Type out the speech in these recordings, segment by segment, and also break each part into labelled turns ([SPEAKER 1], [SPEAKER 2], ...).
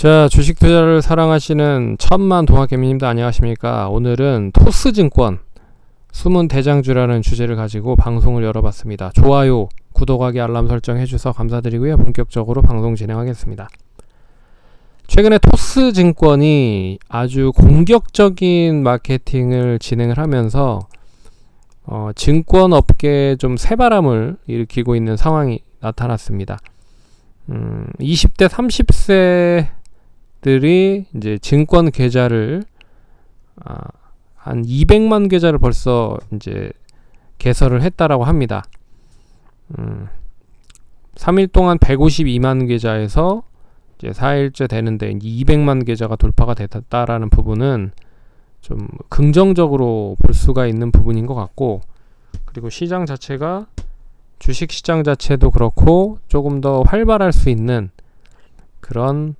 [SPEAKER 1] 자, 주식 투자를 사랑하시는 천만 동학개미님들 안녕하십니까? 오늘은 토스증권 숨은 대장주라는 주제를 가지고 방송을 열어봤습니다. 좋아요, 구독하기, 알람 설정 해주셔서 감사드리고요. 본격적으로 방송 진행하겠습니다. 최근에 토스증권이 아주 공격적인 마케팅을 진행을 하면서 어, 증권 업계에 좀 새바람을 일으키고 있는 상황이 나타났습니다. 음, 20대, 30세 들이 이제 증권 계좌를 아, 한 200만 계좌를 벌써 이제 개설을 했다라고 합니다. 음, 3일 동안 152만 계좌에서 이제 4일째 되는데 200만 계좌가 돌파가 됐다라는 부분은 좀 긍정적으로 볼 수가 있는 부분인 것 같고 그리고 시장 자체가 주식 시장 자체도 그렇고 조금 더 활발할 수 있는 그런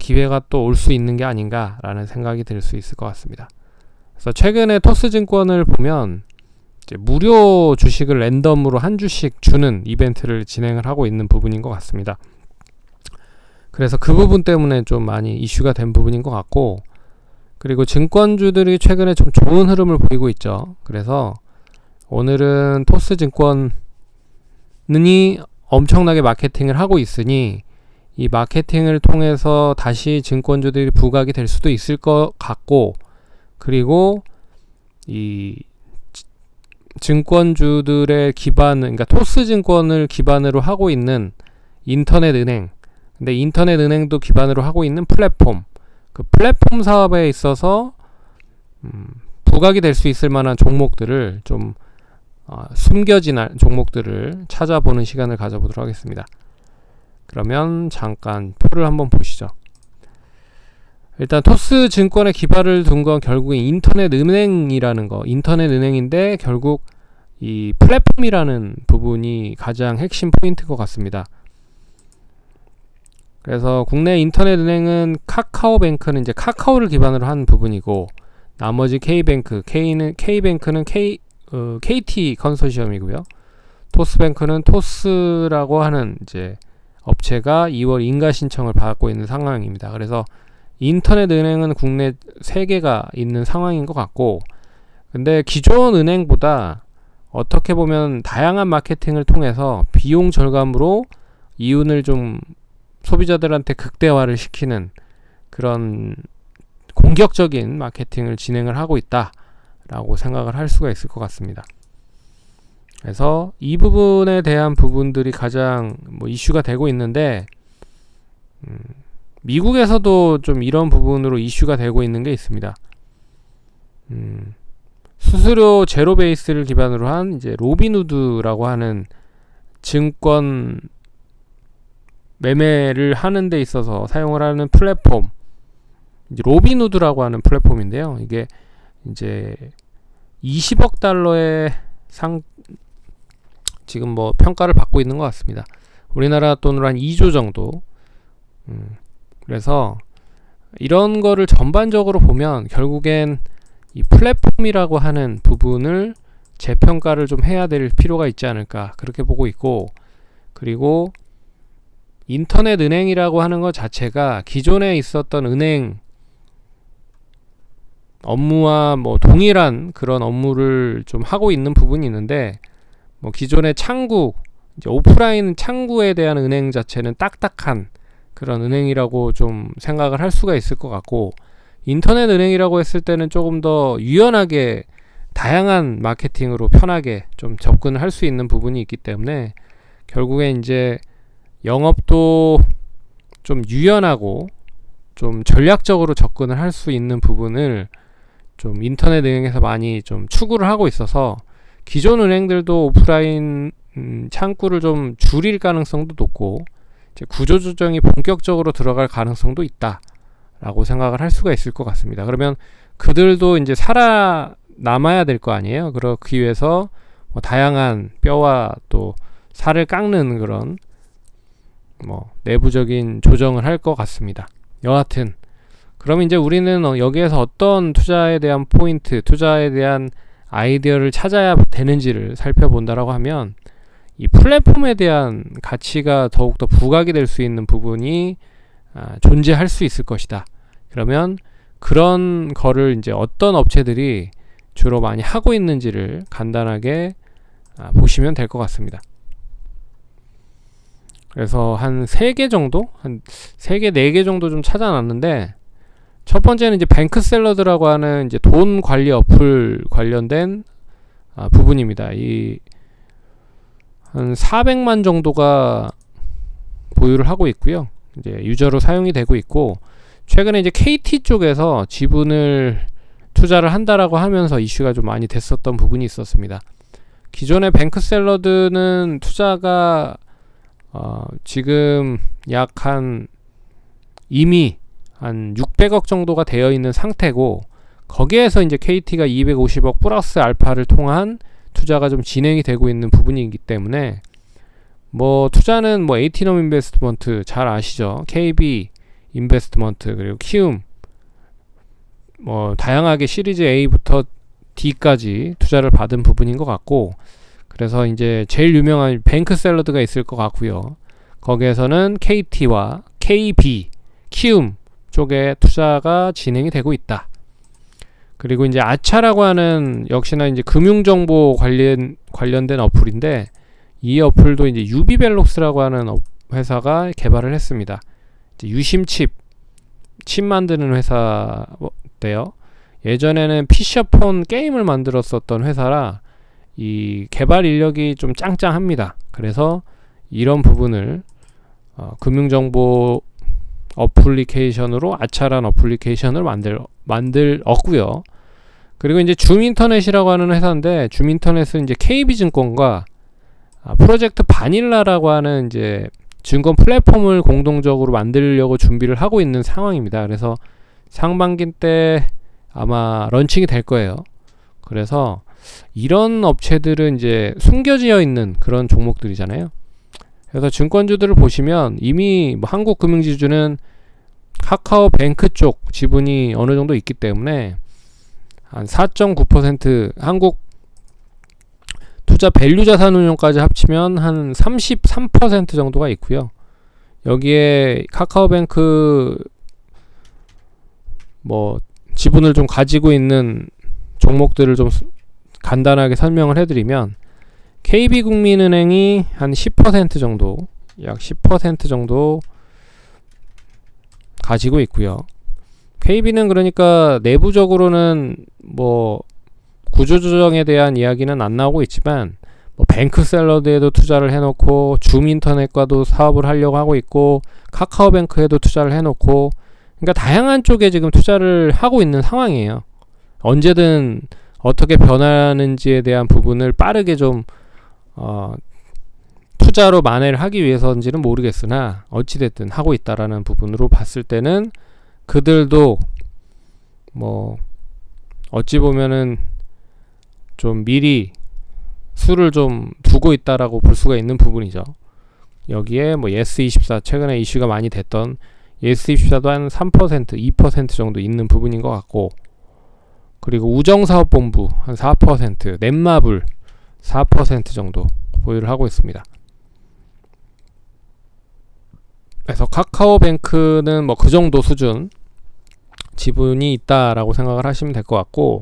[SPEAKER 1] 기회가 또 올 수 있는 게 아닌가라는 생각이 들 수 있을 것 같습니다. 그래서 최근에 토스증권을 보면 무료 주식을 랜덤으로 한 주씩 주는 이벤트를 진행을 하고 있는 부분인 것 같습니다. 그래서 그 부분 때문에 좀 많이 이슈가 된 부분인 것 같고 그리고 증권주들이 최근에 좀 좋은 흐름을 보이고 있죠. 그래서 오늘은 토스 증권이 엄청나게 마케팅을 하고 있으니 이 마케팅을 통해서 다시 증권주들이 부각이 될 수도 있을 것 같고 그리고 이 증권주들의 기반, 그러니까 토스 증권을 기반으로 하고 있는 인터넷 은행, 근데 인터넷 은행도 기반으로 하고 있는 플랫폼, 그 플랫폼 사업에 있어서 음, 부각이 될 수 있을 만한 종목들을 좀 어, 숨겨진 종목들을 찾아보는 시간을 가져보도록 하겠습니다. 그러면 잠깐 표를 한번 보시죠. 일단 토스 증권에 기반을 둔 건 결국 인터넷 은행이라는 거, 인터넷 은행인데 결국 이 플랫폼이라는 부분이 가장 핵심 포인트인 것 같습니다. 그래서 국내 인터넷 은행은 카카오뱅크는 이제 카카오를 기반으로 한 부분이고 나머지 K뱅크, K는 K뱅크는 K 어, KT 컨소시엄이고요. 토스뱅크는 토스라고 하는 이제 업체가 2월 인가 신청을 받고 있는 상황입니다. 그래서 인터넷 은행은 국내 3개가 있는 상황인 것 같고 근데 기존 은행보다 어떻게 보면 다양한 마케팅을 통해서 비용 절감으로 이윤을 좀 소비자들한테 극대화를 시키는 그런 공격적인 마케팅을 진행을 하고 있다라고 생각을 할 수가 있을 것 같습니다. 그래서 이 부분에 대한 부분들이 가장 뭐 이슈가 되고 있는데 음, 미국에서도 좀 이런 부분으로 이슈가 되고 있는 게 있습니다. 음, 수수료 제로 베이스를 기반으로 한 이제 로빈후드라고 하는 증권 매매를 하는 데 있어서 사용을 하는 플랫폼 이제 로빈후드라고 하는 플랫폼인데요. 이게 이제 20억 달러의 상 지금 뭐 평가를 받고 있는 것 같습니다. 우리나라 돈으로 한 2조 정도. 음, 그래서 이런 거를 전반적으로 보면 결국엔 이 플랫폼이라고 하는 부분을 재평가를 좀 해야 될 필요가 있지 않을까 그렇게 보고 있고 그리고 인터넷 은행이라고 하는 것 자체가 기존에 있었던 은행 업무와 뭐 동일한 그런 업무를 좀 하고 있는 부분이 있는데 뭐 기존의 창구 오프라인 창구에 대한 은행 자체는 딱딱한 그런 은행이라고 좀 생각을 할 수가 있을 것 같고 인터넷 은행이라고 했을 때는 조금 더 유연하게 다양한 마케팅으로 편하게 좀 접근을 할 수 있는 부분이 있기 때문에 결국에 이제 영업도 좀 유연하고 좀 전략적으로 접근을 할 수 있는 부분을 좀 인터넷 은행에서 많이 좀 추구를 하고 있어서 기존 은행들도 오프라인 음, 창구를 좀 줄일 가능성도 높고 구조조정이 본격적으로 들어갈 가능성도 있다라고 생각을 할 수가 있을 것 같습니다. 그러면 그들도 이제 살아 남아야 될 거 아니에요. 그러기 위해서 뭐 다양한 뼈와 또 살을 깎는 그런 뭐 내부적인 조정을 할 것 같습니다. 여하튼 그럼 이제 우리는 어, 여기에서 어떤 투자에 대한 포인트, 투자에 대한 아이디어를 찾아야 되는지를 살펴본다라고 하면 이 플랫폼에 대한 가치가 더욱더 부각이 될 수 있는 부분이 아, 존재할 수 있을 것이다. 그러면 그런 거를 이제 어떤 업체들이 주로 많이 하고 있는지를 간단하게 아, 보시면 될 것 같습니다. 그래서 한 3개 정도? 한 3개, 4개 정도 좀 찾아놨는데 첫 번째는 이제 뱅크 샐러드라고 하는 이제 돈 관리 어플 관련된 아, 부분입니다. 이 한 400만 정도가 보유를 하고 있고요. 이제 유저로 사용이 되고 있고 최근에 이제 KT 쪽에서 지분을 투자를 한다라고 하면서 이슈가 좀 많이 됐었던 부분이 있었습니다. 기존의 뱅크 샐러드는 투자가 어, 지금 약 한 이미 한 600억 정도가 되어 있는 상태고 거기에서 이제 KT가 250억 플러스 알파를 통한 투자가 좀 진행이 되고 있는 부분이기 때문에 뭐 투자는 뭐 에이티넘 인베스트먼트 잘 아시죠? KB 인베스트먼트 그리고 키움 뭐 다양하게 시리즈 A부터 D까지 투자를 받은 부분인 것 같고 그래서 이제 제일 유명한 뱅크 샐러드가 있을 것 같고요. 거기에서는 KT와 KB 키움 쪽에 투자가 진행이 되고 있다. 그리고 이제 아차라고 하는 역시나 이제 금융정보 관련 관련된 어플인데 이 어플도 이제 유비벨록스라고 하는 회사가 개발을 했습니다. 유심칩 칩 만드는 회사인데요. 예전에는 피셔폰 게임을 만들었었던 회사라 이 개발 인력이 좀 짱짱합니다. 그래서 이런 부분을 어, 금융정보 어플리케이션으로 아차란 어플리케이션을 만들 만들었고요. 그리고 이제 줌인터넷이라고 하는 회사인데 줌인터넷은 이제 KB증권과 아, 프로젝트 바닐라라고 하는 이제 증권 플랫폼을 공동적으로 만들려고 준비를 하고 있는 상황입니다. 그래서 상반기 때 아마 런칭이 될 거예요. 그래서 이런 업체들은 이제 숨겨져 있는 그런 종목들이잖아요. 그래서 증권주들을 보시면 이미 뭐 한국금융지주는 카카오뱅크 쪽 지분이 어느 정도 있기 때문에 한 4.9% 한국 투자 밸류 자산 운용까지 합치면 한 33% 정도가 있고요. 여기에 카카오뱅크 뭐 지분을 좀 가지고 있는 종목들을 좀 간단하게 설명을 해드리면 KB국민은행이 한 10% 정도, 약 10% 정도 가지고 있고요. KB는 그러니까 내부적으로는 뭐 구조조정에 대한 이야기는 안 나오고 있지만 뭐 뱅크 샐러드에도 투자를 해놓고 줌 인터넷과도 사업을 하려고 하고 있고 카카오뱅크에도 투자를 해놓고 그러니까 다양한 쪽에 지금 투자를 하고 있는 상황이에요. 언제든 어떻게 변하는지에 대한 부분을 빠르게 좀 어, 투자로 만회를 하기 위해서인지는 모르겠으나 어찌됐든 하고 있다라는 부분으로 봤을 때는 그들도 뭐 어찌 보면은 좀 미리 수를 좀 두고 있다라고 볼 수가 있는 부분이죠. 여기에 뭐 예스24 최근에 이슈가 많이 됐던 예스24도 한 3%, 2% 정도 있는 부분인 것 같고 그리고 우정사업본부 한 4%, 넷마블 4% 정도 보유를 하고 있습니다. 그래서 카카오뱅크는 뭐 그 정도 수준 지분이 있다라고 생각을 하시면 될 것 같고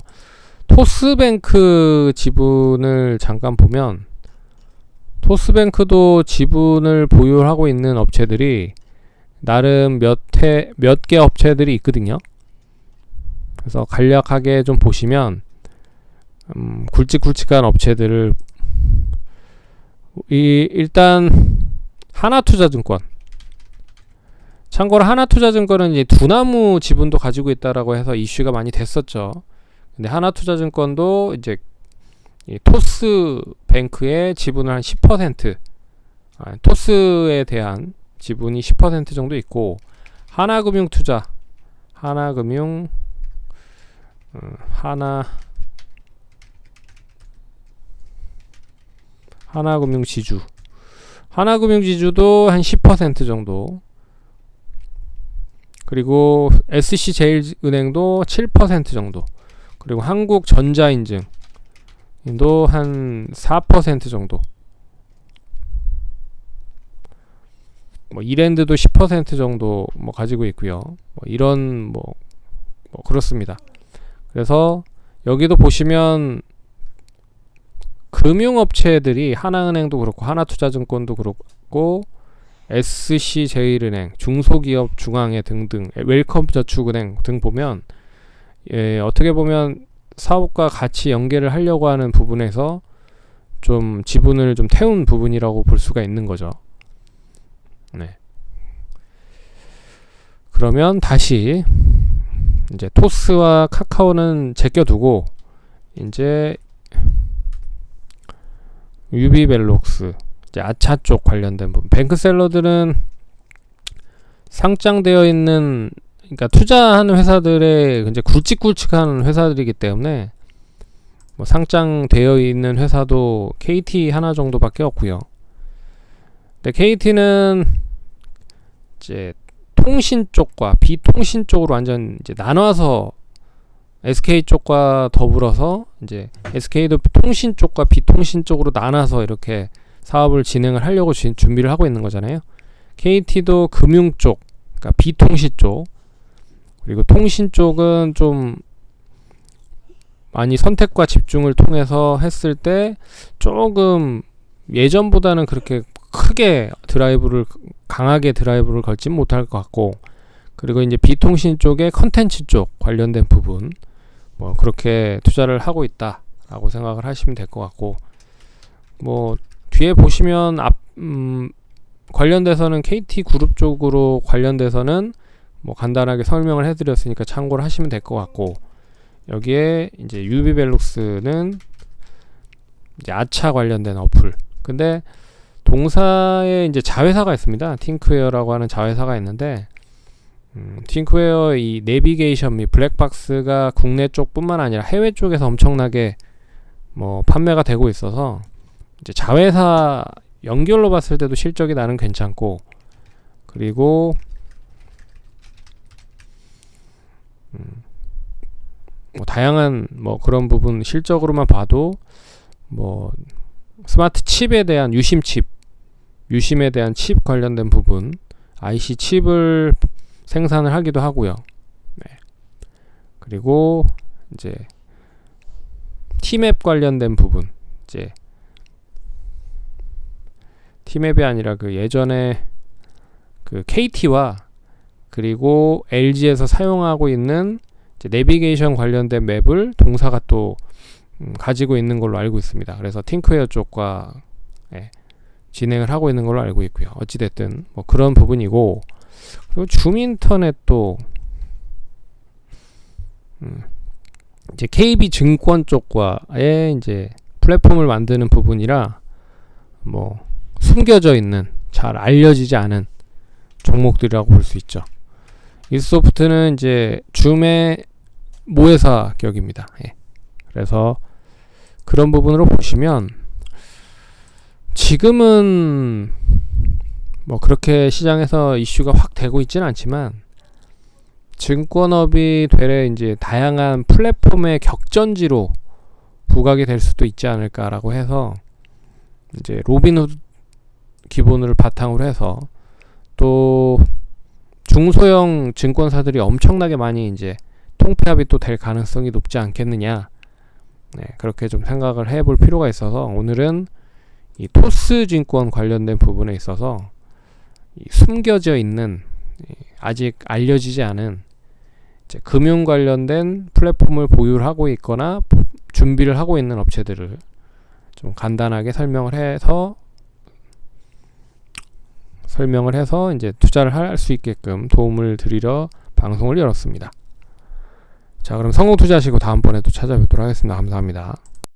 [SPEAKER 1] 토스뱅크 지분을 잠깐 보면 토스뱅크도 지분을 보유하고 있는 업체들이 나름 몇몇 개 업체들이 있거든요. 그래서 간략하게 좀 보시면 음, 굵직굵직한 업체들을 이 일단 하나투자증권 참고로 하나투자증권은 이제 두나무 지분도 가지고 있다라고 해서 이슈가 많이 됐었죠. 근데 하나투자증권도 이제 토스뱅크의 지분을 한 10%, 아, 토스에 대한 지분이 10% 정도 있고 하나금융투자, 하나금융, 어, 하나 하나금융지주, 하나금융지주도 한 10% 정도 그리고 SC제일은행도 7% 정도. 그리고 한국전자인증도 한 4% 정도. 뭐 이랜드도 10% 정도 뭐 가지고 있고요. 뭐 이런 뭐, 뭐 그렇습니다. 그래서 여기도 보시면 금융업체들이 하나은행도 그렇고 하나투자증권도 그렇고 SC제일은행, 중소기업 중앙회 등등, 웰컴저축은행 등 보면 예, 어떻게 보면 사업과 같이 연계를 하려고 하는 부분에서 좀 지분을 좀 태운 부분이라고 볼 수가 있는 거죠. 네. 그러면 다시 이제 토스와 카카오는 제껴두고 이제 유비벨록스 이제 아차 쪽 관련된 부분 뱅크셀러들은 상장되어 있는 그러니까 투자하는 회사들의 이제 굵직굵직한 회사들이기 때문에 뭐 상장되어 있는 회사도 KT 하나 정도밖에 없고요. 근데 KT는 이제 통신 쪽과 비통신 쪽으로 완전 이제 나눠서 SK 쪽과 더불어서 이제 SK도 통신 쪽과 비통신 쪽으로 나눠서 이렇게 사업을 진행을 하려고 지, 준비를 하고 있는 거잖아요. KT도 금융 쪽, 그러니까 비통신 쪽, 그리고 통신 쪽은 좀 많이 선택과 집중을 통해서 했을 때 조금 예전보다는 그렇게 크게 드라이브를 강하게 드라이브를 걸진 못할 것 같고 그리고 이제 비통신 쪽에 컨텐츠 쪽 관련된 부분 뭐 그렇게 투자를 하고 있다라고 생각을 하시면 될 것 같고 뭐 뒤에 보시면 앞 음, 관련돼서는 KT 그룹 쪽으로 관련돼서는 뭐 간단하게 설명을 해드렸으니까 참고를 하시면 될 것 같고 여기에 이제 유비벨룩스는 이제 아차 관련된 어플. 근데 동사에 이제 자회사가 있습니다. 팅크웨어라고 하는 자회사가 있는데 음, 팅크웨어 이 내비게이션 및 블랙박스가 국내 쪽뿐만 아니라 해외 쪽에서 엄청나게 뭐 판매가 되고 있어서 이제 자회사 연결로 봤을 때도 실적이 나는 괜찮고 그리고 음, 뭐 다양한 뭐 그런 부분 실적으로만 봐도 뭐 스마트 칩에 대한 유심 칩 유심에 대한 칩 관련된 부분 IC 칩을 생산을 하기도 하고요. 네. 그리고 이제 티맵 관련된 부분 이제 티맵이 아니라 그 예전에 그 KT와 그리고 LG에서 사용하고 있는 내비게이션 관련된 맵을 동사가 또 음, 가지고 있는 걸로 알고 있습니다. 그래서 팅크웨어 쪽과 예, 진행을 하고 있는 걸로 알고 있고요. 어찌됐든 뭐 그런 부분이고 그리고 줌인터넷도 음, 이제 KB 증권 쪽과의 이제 플랫폼을 만드는 부분이라 뭐 숨겨져 있는 잘 알려지지 않은 종목들이라고 볼 수 있죠. 일소프트는 이제 줌의 모회사 격입니다. 예. 그래서 그런 부분으로 보시면 지금은 뭐 그렇게 시장에서 이슈가 확 되고 있지는 않지만 증권업이 되레 이제 다양한 플랫폼의 격전지로 부각이 될 수도 있지 않을까라고 해서 이제 로빈후드 기본을 바탕으로 해서 또 중소형 증권사들이 엄청나게 많이 이제 통폐합이 또 될 가능성이 높지 않겠느냐. 네, 그렇게 좀 생각을 해볼 필요가 있어서 오늘은 이 토스 증권 관련된 부분에 있어서 숨겨져 있는 아직 알려지지 않은 금융 관련된 플랫폼을 보유하고 있거나 준비를 하고 있는 업체들을 좀 간단하게 설명을 해서 설명을 해서 이제 투자를 할 수 있게끔 도움을 드리러 방송을 열었습니다. 자, 그럼 성공 투자하시고 다음번에 또 찾아뵙도록 하겠습니다. 감사합니다.